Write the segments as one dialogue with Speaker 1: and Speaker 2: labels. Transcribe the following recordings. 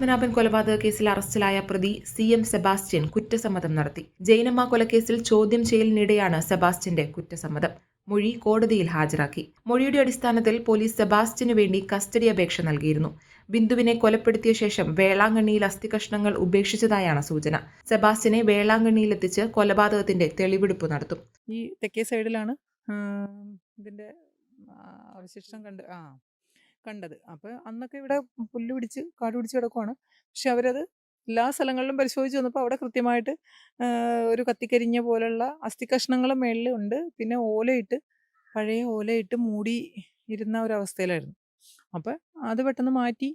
Speaker 1: പത്മനാഭൻ കൊലപാതക കേസിൽ അറസ്റ്റിലായ പ്രതി സി എം സെബാസ്റ്റ്യൻ കുറ്റസമ്മതം നടത്തി. ജൈനമ്മ കൊലക്കേസിൽ ചോദ്യം ചെയ്യലിനിടെയാണ് സെബാസ്റ്റ്യന്റെ കുറ്റസമ്മതം. മൊഴി കോടതിയിൽ ഹാജരാക്കി. മൊഴിയുടെ അടിസ്ഥാനത്തിൽ പോലീസ് സെബാസ്റ്റ്യനു വേണ്ടി കസ്റ്റഡി അപേക്ഷ നൽകിയിരുന്നു. ബിന്ദുവിനെ കൊലപ്പെടുത്തിയ ശേഷം വേളാങ്കണ്ണിയിൽ അസ്ഥികഷ്ണങ്ങൾ ഉപേക്ഷിച്ചതായാണ് സൂചന. സെബാസ്റ്റ്യനെ വേളാങ്കണ്ണിയിലെത്തിച്ച് കൊലപാതകത്തിന്റെ തെളിവെടുപ്പ് നടത്തും.
Speaker 2: ഈ തെക്കേ സൈഡിലാണ് ഇതിന്റെ അവശിഷ്ടം കണ്ട് ആ. കണ്ടത്. അപ്പോൾ അന്നൊക്കെ ഇവിടെ പുല്ല് പിടിച്ച് കാട് പിടിച്ച് കിടക്കുവാണ്. പക്ഷെ അവരത് എല്ലാ സ്ഥലങ്ങളിലും പരിശോധിച്ച് വന്നപ്പോൾ അവിടെ കൃത്യമായിട്ട് ഒരു കത്തിക്കരിഞ്ഞ പോലുള്ള അസ്ഥികഷ്ണങ്ങൾ മേളിൽ ഉണ്ട്. പിന്നെ ഓലയിട്ട് പഴയ ഓലയിട്ട് മൂടി ഇരുന്ന ഒരവസ്ഥയിലായിരുന്നു. അപ്പം അത് പെട്ടെന്ന് മാറ്റി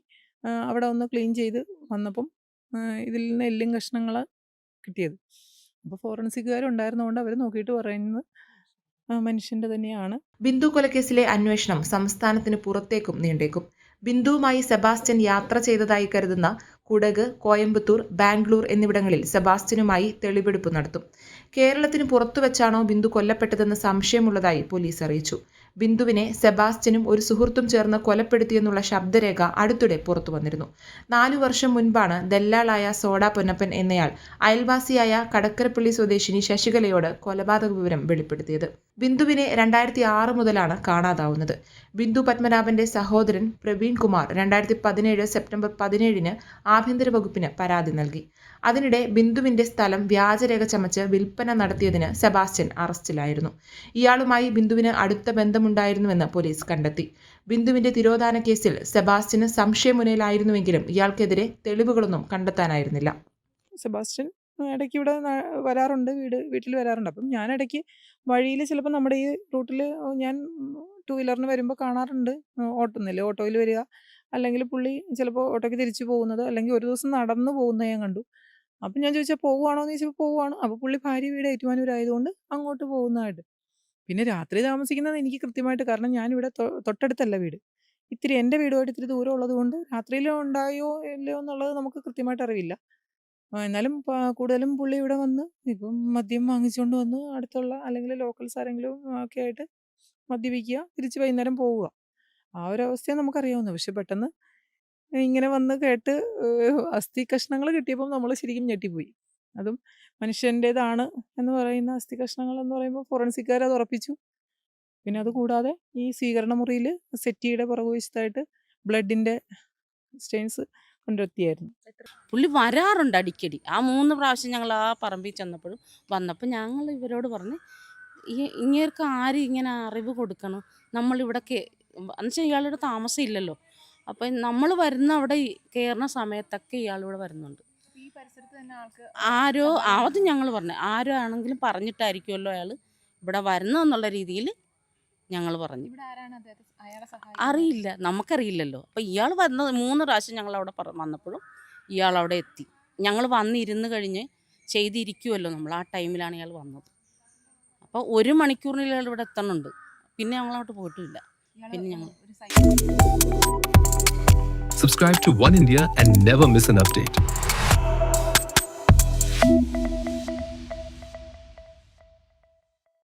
Speaker 2: അവിടെ ഒന്ന് ക്ലീൻ ചെയ്ത് വന്നപ്പം ഇതിൽ നിന്ന് എല്ലും കഷ്ണങ്ങൾ കിട്ടിയത്. അപ്പോൾ ഫോറൻസിക്കുകാരുണ്ടായിരുന്നതുകൊണ്ട് അവർ നോക്കിയിട്ട് പറയുന്നത് മനുഷ്യന്റെ തന്നെയാണ്.
Speaker 1: ബിന്ദു കൊലക്കേസിലെ അന്വേഷണം സംസ്ഥാനത്തിന് പുറത്തേക്കും നീണ്ടേക്കും. ബിന്ദുവുമായി സെബാസ്റ്റ്യൻ യാത്ര ചെയ്തതായി കരുതുന്ന കുടക് കോയമ്പത്തൂർ ബാംഗ്ലൂർ എന്നിവിടങ്ങളിൽ സെബാസ്റ്റ്യനുമായി തെളിവെടുപ്പ് നടത്തും. കേരളത്തിന് പുറത്തു വെച്ചാണോ ബിന്ദു കൊല്ലപ്പെട്ടതെന്ന് സംശയമുള്ളതായി പോലീസ് അറിയിച്ചു. ബിന്ദുവിനെ സെബാസ്റ്റ്യനും ഒരു സുഹൃത്തും ചേർന്ന് കൊലപ്പെടുത്തിയെന്നുള്ള ശബ്ദരേഖ അടുത്തിടെ പുറത്തു വന്നിരുന്നു. നാലു വർഷം മുൻപാണ് ദല്ലാളായ സോഡ പൊന്നപ്പൻ എന്നയാൾ അയൽവാസിയായ കടക്കരപ്പള്ളി സ്വദേശിനി ശശികലയോട് കൊലപാതക വിവരം വെളിപ്പെടുത്തിയത്. ബിന്ദുവിനെ രണ്ടായിരത്തി ആറ് മുതലാണ് കാണാതാവുന്നത്. ബിന്ദു പത്മനാഭന്റെ സഹോദരൻ പ്രവീൺ കുമാർ രണ്ടായിരത്തി പതിനേഴ് സെപ്റ്റംബർ പതിനേഴിന് ആഭ്യന്തര വകുപ്പിന് പരാതി നൽകി. അതിനിടെ ബിന്ദുവിന്റെ സ്ഥലം വ്യാജരേഖ ചമച്ച് വിൽപ്പന നടത്തിയതിന് സെബാസ്റ്റ്യൻ അറസ്റ്റിലായിരുന്നു. ഇയാളുമായി ബിന്ദുവിന് അടുത്ത ബന്ധമുണ്ടായിരുന്നുവെന്ന് പോലീസ് കണ്ടെത്തി. ബിന്ദുവിന്റെ തിരോധാന കേസിൽ സെബാസ്റ്റ്യന് സംശയമുനയിലായിരുന്നുവെങ്കിലും ഇയാൾക്കെതിരെ തെളിവുകളൊന്നും കണ്ടെത്താനായിരുന്നില്ല.
Speaker 2: സെബാസ്റ്റ്യൻ? ഇടയ്ക്ക് ഇവിടെ വരാറുണ്ട്. വീട് വീട്ടിൽ വരാറുണ്ട്. അപ്പം ഞാൻ ഇടയ്ക്ക് വഴിയിൽ ചിലപ്പോൾ നമ്മുടെ ഈ റൂട്ടിൽ ഞാൻ ടൂ വീലറിന് വരുമ്പോൾ കാണാറുണ്ട്. ഓട്ടുന്നില്ല? ഓട്ടോയിൽ വരിക. അല്ലെങ്കിൽ പുള്ളി ചിലപ്പോൾ ഓട്ടോയ്ക്ക് തിരിച്ചു പോകുന്നത് അല്ലെങ്കിൽ ഒരു ദിവസം നടന്നു പോകുന്നത് ഞാൻ കണ്ടു. അപ്പം ഞാൻ ചോദിച്ചാൽ പോവുകയാണോ? എന്ന് ചോദിച്ചപ്പോൾ പോവുകയാണ്. അപ്പോൾ പുള്ളി ഭാര്യ വീട് ഏറ്റുമാനൂരായതുകൊണ്ട് അങ്ങോട്ട് പോകുന്നതായിട്ട്. പിന്നെ രാത്രി താമസിക്കുന്നത് എനിക്ക് കൃത്യമായിട്ട് കാരണം ഞാനിവിടെ തൊട്ടടുത്തല്ല വീട്. ഇത്തിരി എന്റെ വീടുമായിട്ട് ഇത്തിരി ദൂരം ഉള്ളതുകൊണ്ട് രാത്രിയിൽ ഉണ്ടായോ ഇല്ലയോ എന്നുള്ളത് നമുക്ക് കൃത്യമായിട്ട് അറിവില്ല. എന്നാലും കൂടുതലും പുള്ളി ഇവിടെ വന്ന് ഇപ്പം മദ്യം വാങ്ങിച്ചുകൊണ്ട് വന്ന് അടുത്തുള്ള അല്ലെങ്കിൽ ലോക്കൽസ് ആരെങ്കിലും ഒക്കെ ആയിട്ട് മദ്യപിക്കുക തിരിച്ച് വൈകുന്നേരം പോവുക. ആ ഒരു അവസ്ഥയെ നമുക്കറിയാവുന്നത്. പക്ഷെ പെട്ടെന്ന് ഇങ്ങനെ വന്ന് കേട്ട് അസ്ഥി കഷ്ണങ്ങൾ കിട്ടിയപ്പം നമ്മൾ ശരിക്കും ഞെട്ടിപ്പോയി. അതും മനുഷ്യന്റെതാണ് എന്ന് പറയുന്ന അസ്ഥി കഷ്ണങ്ങൾ എന്ന് പറയുമ്പോൾ ഫോറൻസിക്കാർ അത് ഉറപ്പിച്ചു. പിന്നെ അത് കൂടാതെ ഈ സ്വീകരണ മുറിയിൽ സെറ്റിയുടെ പുറകുവശത്തായിട്ട് ബ്ലഡിന്റെ സ്റ്റെയിൻസ് കണ്ടെത്തിയായിരുന്നു
Speaker 3: പുള്ളി വരാറുണ്ട് അടിക്കടി. ആ മൂന്ന് പ്രാവശ്യം ഞങ്ങൾ ആ പറമ്പിൽ ചെന്നപ്പോഴും വന്നപ്പോൾ ഞങ്ങൾ ഇവരോട് പറഞ്ഞ് ഈ ഇങ്ങേർക്ക് ആരും ഇങ്ങനെ അറിവ് കൊടുക്കണം? നമ്മളിവിടെ കേ എന്നുവെച്ചാൽ ഇയാളുടെ താമസം ഇല്ലല്ലോ. അപ്പം നമ്മൾ വരുന്ന അവിടെ കയറുന്ന സമയത്തൊക്കെ ഇയാളിവിടെ വരുന്നുണ്ട്.
Speaker 4: ഈ പരിസരത്ത് തന്നെ ആൾക്ക്
Speaker 3: ആരോ അത് ഞങ്ങൾ പറഞ്ഞു. ആരോ ആണെങ്കിലും പറഞ്ഞിട്ടായിരിക്കുമല്ലോ അയാൾ ഇവിടെ വരുന്നതെന്നുള്ള രീതിയിൽ ഞങ്ങൾ പറഞ്ഞു? അറിയില്ല. നമുക്കറിയില്ലല്ലോ. അപ്പോൾ ഇയാൾ വന്നത് മൂന്ന് പ്രാവശ്യം ഞങ്ങൾ അവിടെ പറ വന്നപ്പോഴും ഇയാൾ അവിടെ എത്തി. ഞങ്ങൾ വന്നിരുന്ന് കഴിഞ്ഞ് ചെയ്തിരിക്കുമല്ലോ നമ്മൾ ആ ടൈമിലാണ് ഇയാൾ വന്നത്. അപ്പോൾ ഒരു മണിക്കൂറിനുള്ളിൽ ഇയാൾ ഇവിടെ എത്തണുണ്ട്. പിന്നെ ഞങ്ങൾ അങ്ങോട്ട്
Speaker 4: പോയിട്ടില്ല.
Speaker 3: പിന്നെ ഞങ്ങൾ
Speaker 4: subscribe to
Speaker 5: Subscribe to One India and never miss an update.